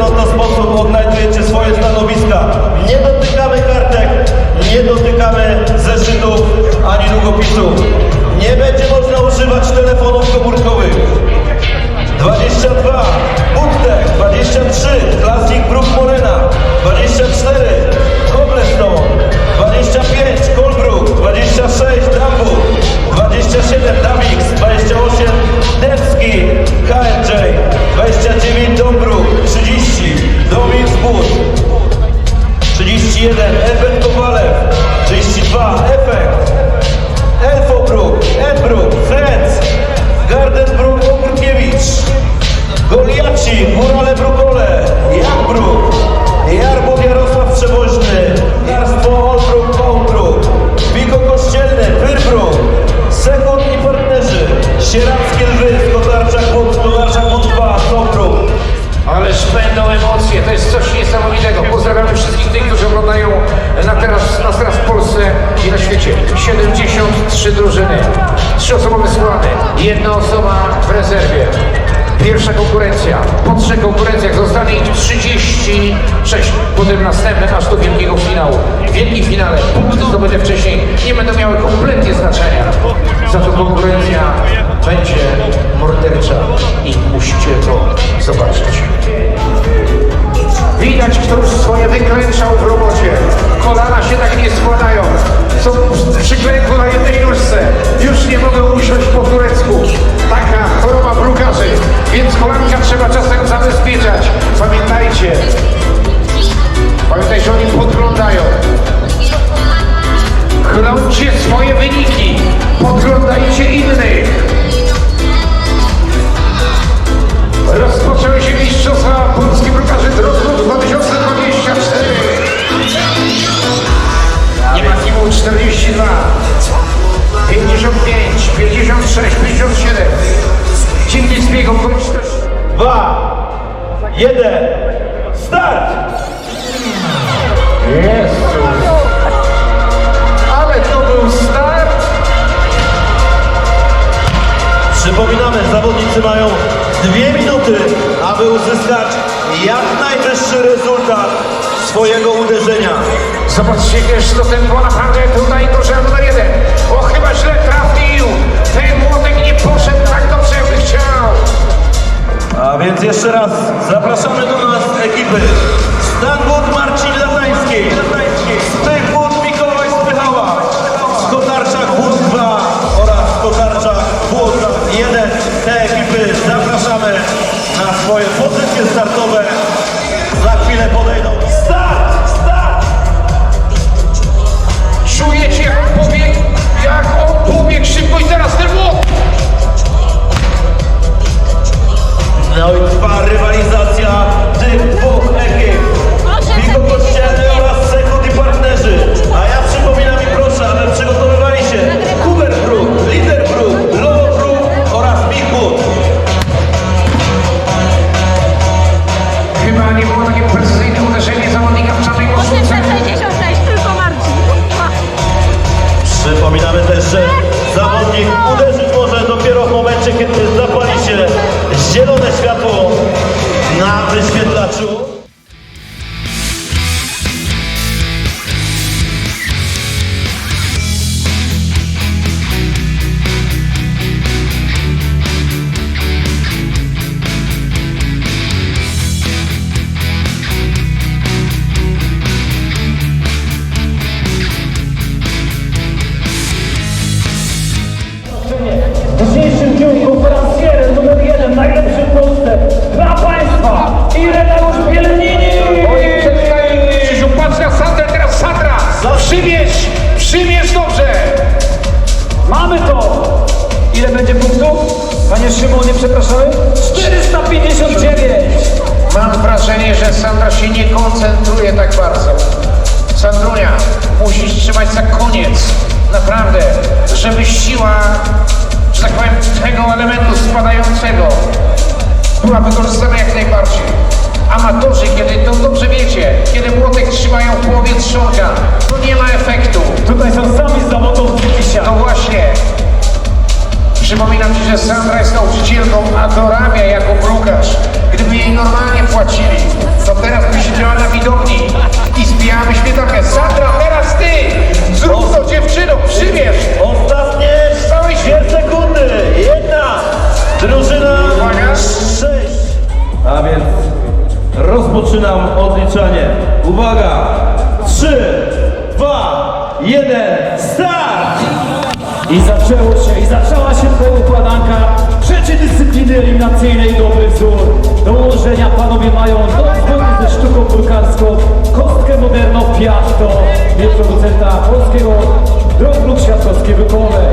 pewno sposób odnajdujecie swoje stanowiska. Nie dotykamy kartek, nie dotykamy zeszytów ani długopisów. Nie będzie można używać telefonów komórkowych. 22 Budtek, 23 Klasnik Bruk 24 Koblestone, 25 Kolbruk, 26 Dambuk, 27 Damix, 28 Dewski, KNJ, 29 Dąbruk, Dominik Zbóż, 31, Ewen Kowalew, zostanie ich 36. Potem następne aż do wielkiego finału. W finale punkty zdobyte wcześniej nie będą miały kompletnie znaczenia. Za to konkurencja będzie mordercza i musicie to zobaczyć. Widać, kto już swoje wyklęczał w robocie. Kolana się tak nie składają. Są w przyklęku na jednej nóżce. Już nie mogą usiąść po turecku. Taka choroba brukarzy. Więc kolanka trzeba czasem zabezpieczać. Pamiętajcie. Pamiętajcie, oni podglądają. Chronicie swoje wyniki. Podglądajcie innych. Zobaczcie, naprawdę tutaj numer jeden. O, chyba źle trafił. Ten młotek nie poszedł tak dobrze, jakby chciał. A więc jeszcze raz zapraszamy do nas ekipy Stan Marcin Latański, Stych Mikołaj Spychała, Skotarczak Wód 2 oraz Skotarczak Wód 1. Te ekipy zapraszamy na swoje pozycje startowe. Za chwilę podejdą. I teraz ten młot. No i rywalizacja Naprawdę, żeby siła, że tak powiem, tego elementu spadającego była wykorzystana jak najbardziej. Amatorzy, kiedy to dobrze wiecie, kiedy młotek trzymają w połowie trzonka, to nie ma efektu. Tutaj są sami zawodowcy No dzisiaj. właśnie. Przypominam Ci, że Sandra jest nauczycielką, a dorabia jako brukarz. Gdyby jej normalnie płacili, to teraz by siedziała na widowni i zbijamy śmietankę. Sandra, teraz Ty! Zrób to dziewczyno, przymierz! Ostatnie się- dwie sekundy. Jedna drużyna, Uwaga. sześć. A więc rozpoczynam odliczanie. Uwaga! Trzy, dwa, jeden, start! I zaczęło się, i zaczęła się trzeciej dyscypliny eliminacyjnej dobry wzór. Do ułożenia panowie mają dozwolę ze sztuką bulgarską, kostkę moderną Piatto, nie producenta polskiego drobnuk światowskiej wykołowej.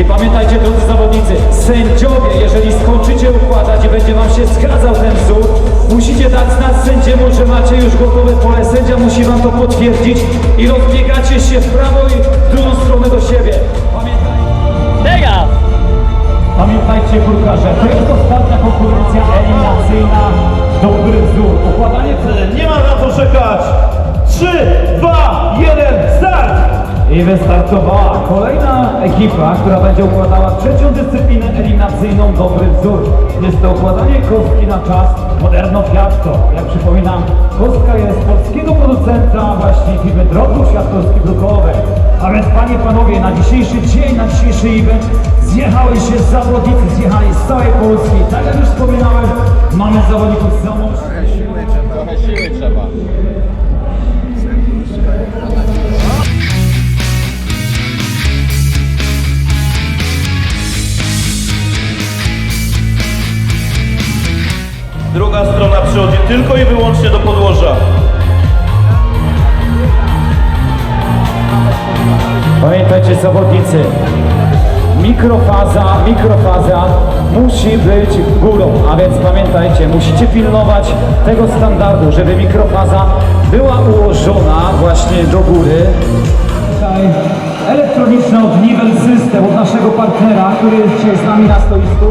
I pamiętajcie, drodzy zawodnicy, sędziowie, jeżeli skończycie układać i będzie wam się zgadzał ten wzór, musicie dać znać sędziemu, że macie już gotowe pole. Sędzia musi wam to potwierdzić i rozbiegacie się w prawo i w drugą stronę do siebie. Pamiętajcie. Pamiętajcie, kurkarze, to jest ostatnia konkurencja eliminacyjna. Dobry wzór. Układanie Nie ma na co czekać. 3, 2, 1, start! I wystartowała kolejna ekipa, która będzie układała trzecią dyscyplinę eliminacyjną Dobry Wzór. Jest to układanie kostki na czas Moderno Fiatto. Jak przypominam, kostka jest polskiego producenta właśnie firmy Drogów Świadkowskich Brukowej. A więc panie, panowie, na dzisiejszy dzień, na dzisiejszy event zjechały się zawodnicy, zjechali z całej Polski. Tak jak już wspominałem, mamy zawodników z Zamościa. Trochę siły trzeba. Druga strona przychodzi tylko i wyłącznie do podłoża. Pamiętajcie zawodnicy, mikrofaza, mikrofaza musi być górą, a więc pamiętajcie, musicie pilnować tego standardu, żeby mikrofaza była ułożona właśnie do góry. Tutaj elektroniczny odnivel system od naszego partnera, który jest z nami na stoisku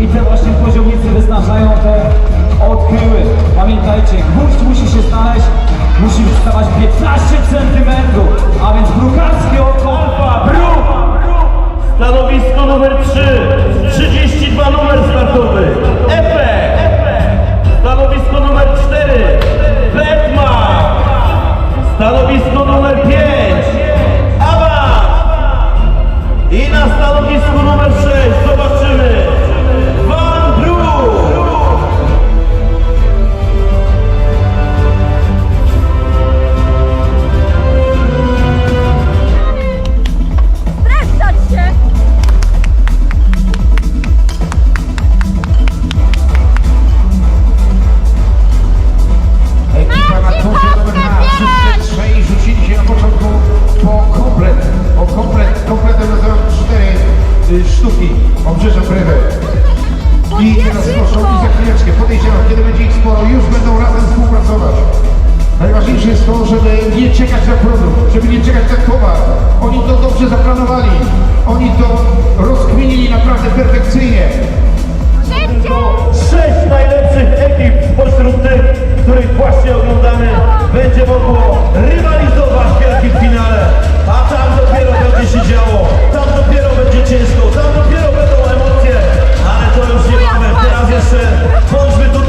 i te właśnie poziomnicy wyznaczają te odchyły. Pamiętajcie, gwóźdź musi się znaleźć, musi wystawać 15 cm, a więc brukarskie oko alfa, bruk! Stanowisko numer 3, 32 numer startowy, Efe. Stanowisko numer 4, Betma. Stanowisko numer 5, Awa. I na stanowisku numer 6 zobaczymy zaplanowali. Oni to rozkminili naprawdę perfekcyjnie. Szybciej! Sześć najlepszych ekip spośród tych, których właśnie oglądamy, będzie mogło rywalizować w wielkim finale. A tam dopiero będzie się działo, tam dopiero będzie ciężko, tam dopiero będą emocje, ale to już nie mamy. Teraz jeszcze bądźmy tutaj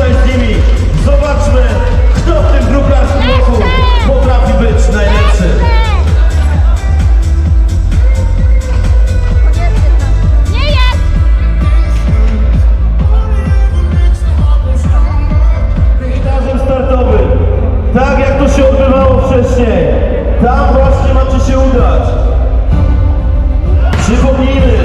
wcześniej. Tam właśnie macie się udać. Przypomnijmy,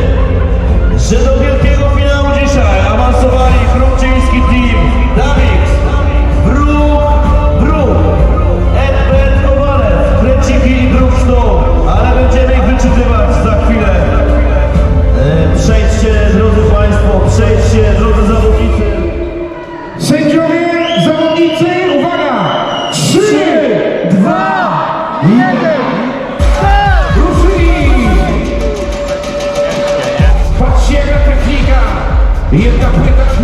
Jedna płyta, druga!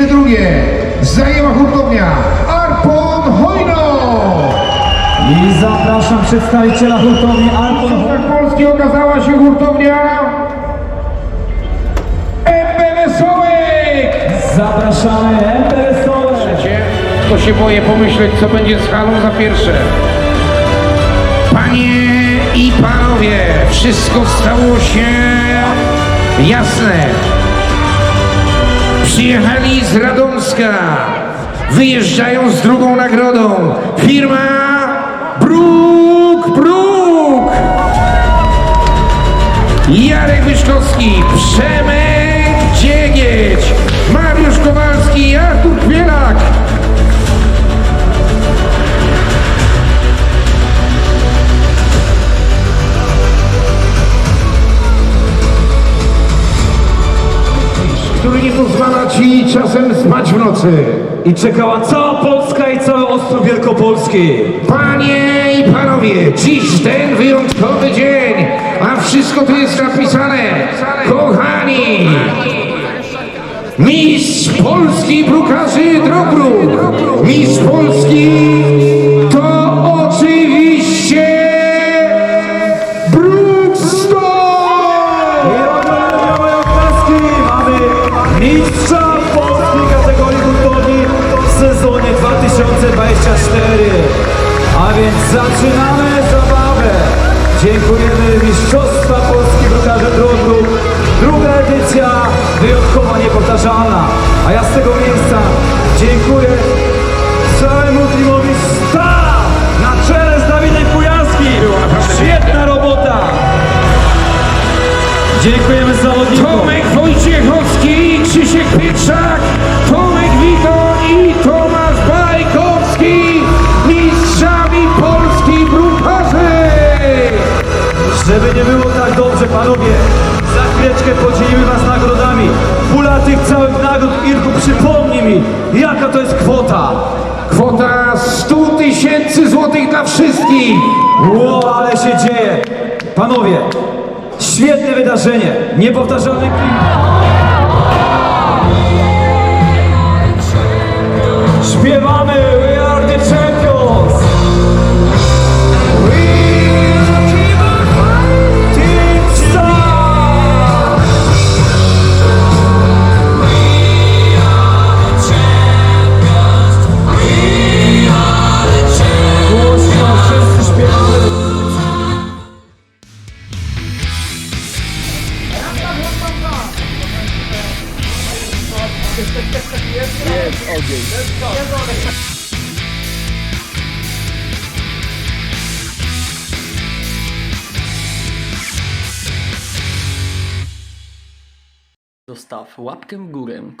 Miejsce drugie zajęła hurtownia Arpon Hojno. I zapraszam przedstawiciela hurtowni Alpon Mistrzostwach Polski okazała się hurtownia MB Wesołek. Zapraszamy MPS-owe. To się boję pomyśleć, co będzie z halą za pierwsze. Panie i panowie, wszystko stało się jasne. Przyjechali z Radomska. Wyjeżdżają z drugą nagrodą. Firma Bruk Bruk. Jarek Wyszkowski, Przemek Dziegieć, nie pozwala ci czasem spać w nocy. I czekała cała Polska i cały Ostrów Wielkopolski. Panie i panowie, dziś ten wyjątkowy dzień, a wszystko tu jest napisane. Kochani, mistrz Polski brukarzy Drogbruk, mistrz Polski Krzysiek Pietrzak, Tomek Wito i Tomasz Bajkowski, mistrzami Polski brukarzy! Żeby nie było tak dobrze, panowie, za chwileczkę podzielimy was nagrodami. Pula tych całych nagród, Irku, przypomnij mi, jaka to jest kwota. Kwota 100 tysięcy złotych dla wszystkich! Ło, ale się dzieje. Panowie, świetne wydarzenie, niepowtarzalny klimat. Śpiewamy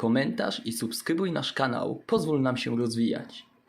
komentarz i subskrybuj nasz kanał. Pozwól nam się rozwijać.